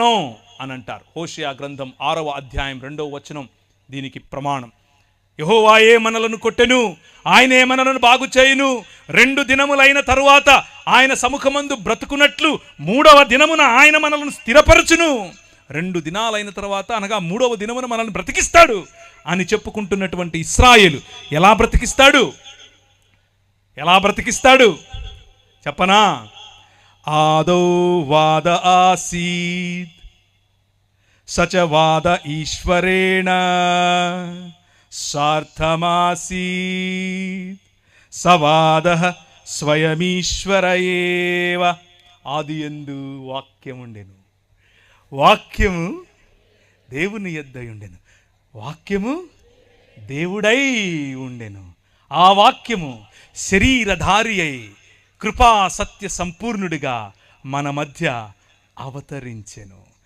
అని అంటారు. హోషియా గ్రంథం ఆరవ అధ్యాయం రెండవ వచనం దీనికి ప్రమాణం. యహోవాయే మనలను కొట్టెను? ఆయనే మనలను బాగు చేయును? రెండు దినములైన తరువాత ఆయన సముఖమందు బ్రతుకున్నట్లు మూడవ దినమున ఆయన మనలను స్థిరపరచును. రెండు దినాలైన తర్వాత అనగా మూడవ దినమున మనల్ని బ్రతికిస్తాడు అని చెప్పుకుంటున్నటువంటి ఇస్రాయేలు ఎలా బ్రతికిస్తాడు? ఎలా బ్రతికిస్తాడు? చెప్పనా? ఆదౌ వాద ఆసీద్ సచ వాద ఈశ్వరేణ సార్థమాసీత్ సవాద స్వయమీశ్వర ఏవ ఆది ఎందు వాక్యముండెను వాక్యము దేవుని యొద్ద ఉండెను। వాక్యము దేవుడై ఉండెను। ఆ వాక్యము శరీరధారి అయి కృపా సత్య సంపూర్ణుడిగా మన మధ్య అవతరించెను.